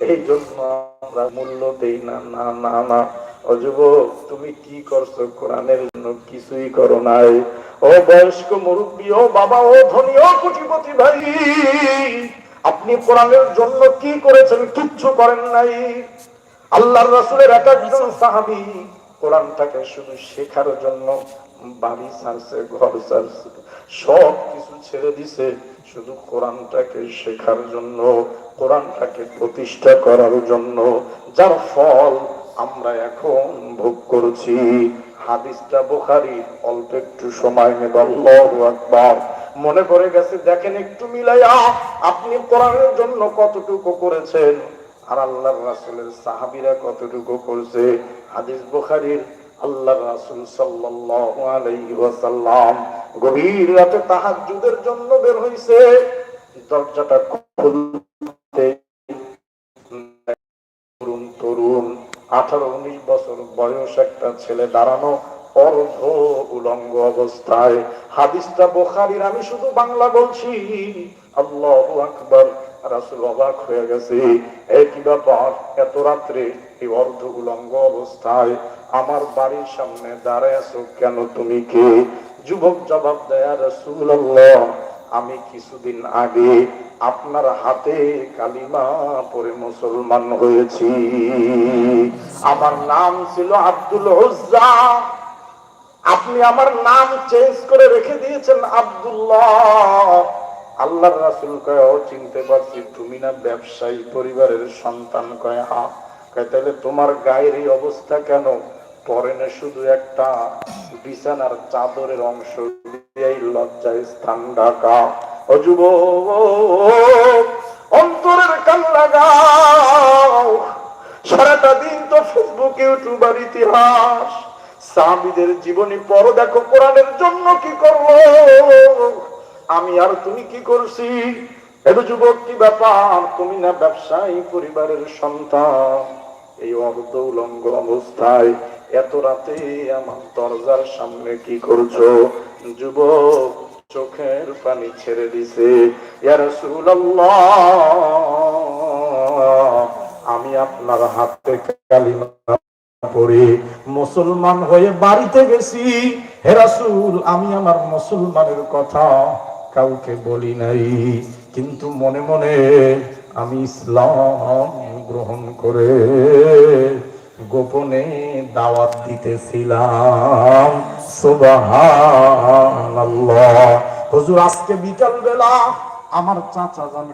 এই জন্য আমরা মূল্য দেই না না না না। তুমি কি করছ? কোরআনের জন্য কিছুই করো নাই। ও বয়স্ক মুরব্বী, ও বাবা, ও ধনী, ও ভাই, আপনি কোরআনের জন্য কি করেছেন? কিচ্ছু করেন নাই। আল্লাহর রাসূলের এক একজন সাহাবী কোরআনটাকে শুধু শেখার জন্য বাড়ি ছাড়ছে, ঘর ছাড়ছে সব কিছু ছেড়ে দিছে। শুধু কোরআনটাকে শেখার জন্য, কোরআনটাকে প্রতিষ্ঠা করার জন্য, যার ফল আমরা এখন ভোগ করছি। হাদিসটা বোখারি, অল্প একটু সময় নেব, আল্লাহু আকবার। মনে পড়ে গেছে, দেখেন একটু মিলাইয়া আপনি কোরআনের জন্য কতটুকু করেছেন? আর আল্লাহর রাসূলের সাহাবীরা কতটুকু করছে? হাদিস বুখারীর আল্লাহর রাসুল সাল্লাল্লাহু গভীর রাতে তাহাজ্জুদের জন্য বের হইছে। দরজাটা খুলতে তরুণ, আঠারো, উনিশ বছর বয়স একটা ছেলে দাঁড়ানো অর্ধ উলঙ্গ অবস্থায়। হাদিসটা বোখারির, আমি শুধু বাংলা বলছি। আল্লাহ আকবর। রাসুল অবাক হয়ে গেছে। ব্যাপার? এত রাত্রে এই অর্ধ উলঙ্গ অবস্থায় আমার বাড়ির সামনে দাঁড়ায় কেন তুমি কে? যুবক জবাব দেয় রসুল আমি কিছুদিন আগে আপনার হাতে কালিমা পরে মুসলমান হয়েছি। আমার নাম ছিল আব্দুল উজ্জা আপনি আমার নাম চেঞ্জ করে রেখে দিয়েছেন আব্দুল্লাহ। আল্লাহর রাসুল কয় চিনতে পারছি, তুমি না ব্যবসায়ী পরিবারের সন্তান কয় হা তাহলে তোমার গায়ের এই অবস্থা কেন? পরেনে শুধু একটা বিছানার চাদরের অংশ লজ্জায় স্থান ঢাকা। ও যুবক, অন্তরের কান সারাটা দিন তো ফেসবুক ইউটিউবার ইতিহাস। সাহাবিদের জীবনী পড়ো, দেখো কোরআনের জন্য কি করল আমি আর তুমি কি করছি? এত যুবক, কি ব্যাপার? তুমি না ব্যবসায়ী পরিবারের সন্তান। এই অর্ধ উলঙ্গ অবস্থায় এত রাতে আমার দরজার সামনে কি করছ? যুবক, চোখের পানি ছেড়ে দিছে। আমি আপনার হাতে কালিমা পড়ে মুসলমান হয়ে বাড়িতে গেছি। হে রাসূল, আমি আমার মুসলমানের কথা কাউকে বলি নাই। কিন্তু মনে মনে আমি ইসলাম গ্রহণ করে গোপনে দাওয়াত দিতেছিলাম। সুবহানাল্লাহ। হুজুর, আজকে বিকাল বেলা আমার চাচা জান